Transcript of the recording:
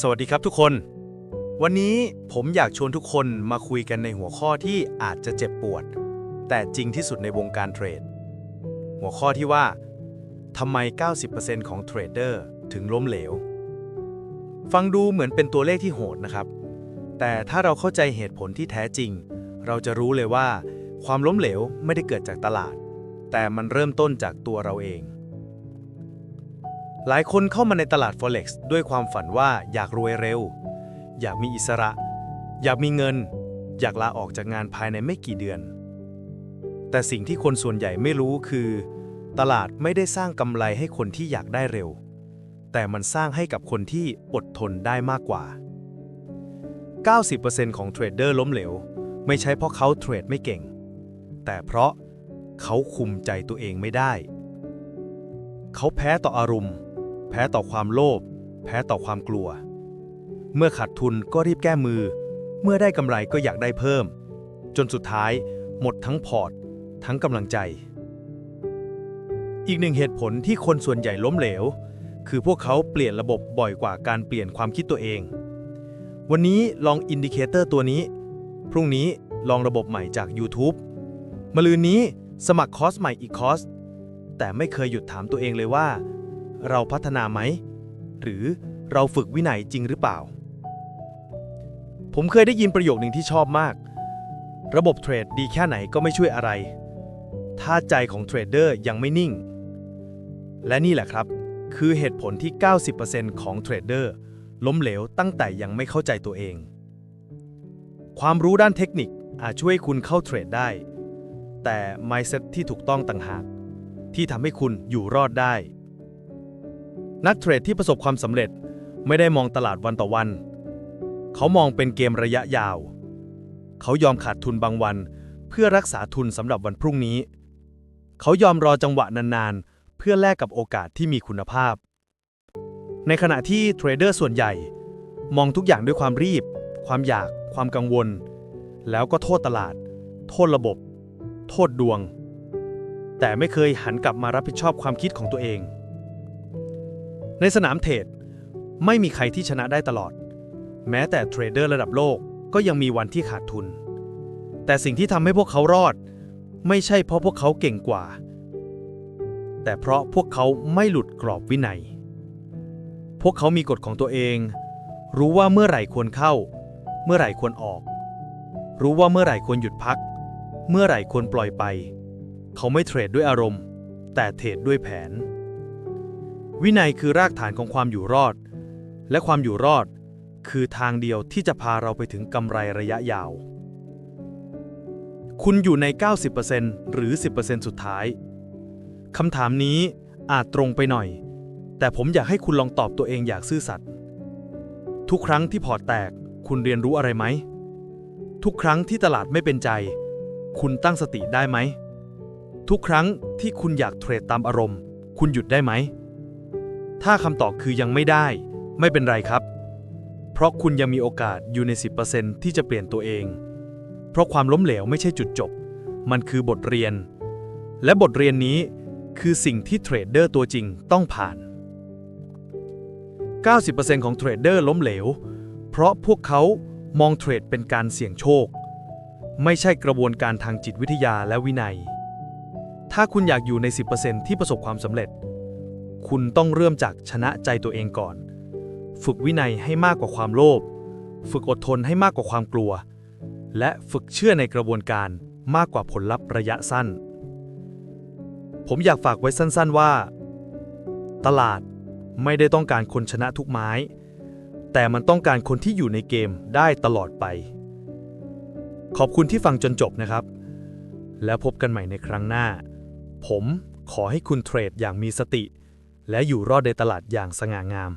สวัสดีครับทุกคน วันนี้ผมอยากชวนทุกคนมาคุยกันในหัวข้อที่อาจจะเจ็บปวด แต่จริงที่สุดในวงการเทรด หัวข้อที่ว่าทำไม 90%ของเทรดเดอร์ถึงล้มเหลว ฟังดูเหมือนเป็นตัวเลขที่โหดนะครับ แต่ถ้าเราเข้าใจเหตุผลที่แท้จริง เราจะรู้เลยว่า ความล้มเหลวไม่ได้เกิดจากตลาด แต่มันเริ่มต้นจากตัวเราเอง หลายคนเข้ามาในตลาด Forex ด้วยความฝันว่าอยากรวยเร็ว อยากมีอิสระ อยากมีเงิน อยากลาออกจากงานภายในไม่กี่เดือน แต่สิ่งที่คนส่วนใหญ่ไม่รู้คือ ตลาดไม่ได้สร้างกำไรให้คนที่อยากได้เร็ว แต่มันสร้างให้กับคนที่อดทนได้มากกว่า 90%ของเทรดเดอร์ล้มเหลว ไม่ใช่เพราะเขาเทรดไม่เก่ง แต่เพราะเขาคุมใจตัวเองไม่ได้ เขาแพ้ต่ออารมณ์ พ้ต่อความโลภ แพ้ต่อความกลัว เมื่อขาดทุนก็รีบแก้มือ เมื่อได้กำไรก็อยากได้เพิ่ม จนสุดท้าย หมดทั้งพอร์ต ทั้งกำลังใจ อีกหนึ่งเหตุผลที่คนส่วนใหญ่ล้มเหลว คือพวกเขาเปลี่ยนระบบบ่อยกว่าการเปลี่ยนความคิดตัวเอง วันนี้ลองอินดิเคเตอร์ตัวนี้ พรุ่งนี้ลองระบบใหม่จาก YouTube มะลืนนี้สมัครคอร์สใหม่อีกคอร์สแต่ไม่เคยหยุดถามตัวเองเลยว่า เราพัฒนาไหม หรือเราฝึกวินัยจริงหรือเปล่า ผมเคยได้ยินประโยคหนึ่งที่ชอบมาก ระบบเทรดดีแค่ไหนก็ไม่ช่วยอะไร ถ้าใจของเทรดเดอร์ยังไม่นิ่ง และนี่แหละครับ คือเหตุผลที่ 90%ของเทรดเดอร์ล้มเหลวตั้งแต่ยังไม่เข้าใจตัวเอง ความรู้ด้านเทคนิคอาจช่วยคุณเข้าเทรดได้ แต่ mindset ที่ถูกต้องต่างหาก ที่ทำให้คุณอยู่รอดได้ นักเทรดที่ประสบความสำเร็จไม่ได้มองตลาดวันต่อวัน เขามองเป็นเกมระยะยาว เขายอมขาดทุนบางวัน เพื่อรักษาทุนสำหรับวันพรุ่งนี้ เขายอมรอจังหวะนานๆ เพื่อแลกกับโอกาสที่มีคุณภาพ ในขณะที่เทรดเดอร์ส่วนใหญ่ มองทุกอย่างด้วยความรีบ ความอยาก ความกังวล แล้วก็โทษตลาด โทษระบบ โทษดวง แต่ไม่เคยหันกลับมารับผิดชอบความคิดของตัวเอง ในสนามเทรดไม่มีใครที่ชนะได้ตลอด แม้แต่เทรดเดอร์ระดับโลกก็ยังมีวันที่ขาดทุน แต่สิ่งที่ทำให้พวกเขารอด ไม่ใช่เพราะพวกเขาเก่งกว่า แต่เพราะพวกเขาไม่หลุดกรอบวินัย พวกเขามีกฎของตัวเอง รู้ว่าเมื่อไหร่ควรเข้า เมื่อไหร่ควรออก รู้ว่าเมื่อไหร่ควรหยุดพัก เมื่อไหร่ควรปล่อยไป เขาไม่เทรดด้วยอารมณ์ แต่เทรดด้วยแผน วินัยคือรากฐานของความอยู่รอด และความอยู่รอด คือทางเดียวที่จะพาเราไปถึงกำไรระยะยาว คุณอยู่ใน 90%หรือ 10%สุดท้ายคำถามนี้อาจตรงไปหน่อย แต่ผมอยากให้คุณลองตอบตัวเองอย่างซื่อสัตย์ทุกครั้งที่พอร์ตแตก คุณเรียนรู้อะไรไหม ทุกครั้งที่ตลาดไม่เป็นใจ คุณตั้งสติได้ไหม ทุกครั้งที่คุณอยากเทรดตามอารมณ์ คุณหยุดได้ไหม ถ้าคำตอบคือยังไม่ได้ ไม่เป็นไรครับ เพราะคุณยังมีโอกาสอยู่ใน 10%ที่จะเปลี่ยนตัวเอง เพราะความล้มเหลวไม่ใช่จุดจบ มันคือบทเรียน และบทเรียนนี้คือสิ่งที่เทรดเดอร์ตัวจริงต้องผ่าน 90%ของเทรดเดอร์ล้มเหลว เพราะพวกเขามองเทรดเป็นการเสี่ยงโชค ไม่ใช่กระบวนการทางจิตวิทยาและวินัย ถ้าคุณอยากอยู่ใน 10%ที่ประสบความสำเร็จ คุณต้องเริ่มจากชนะใจตัวเองก่อน ฝึกวินัยให้มากกว่าความโลภ ฝึกอดทนให้มากกว่าความกลัว และฝึกเชื่อในกระบวนการมากกว่าผลลัพธ์ระยะสั้น ผมอยากฝากไว้สั้นๆว่า ตลาดไม่ได้ต้องการคนชนะทุกไม้ แต่มันต้องการคนที่อยู่ในเกมได้ตลอดไป ขอบคุณที่ฟังจนจบนะครับ แล้วพบกันใหม่ในครั้งหน้า ผมขอให้คุณเทรดอย่างมีสติ และอยู่รอดในตลาดอย่างสง่างาม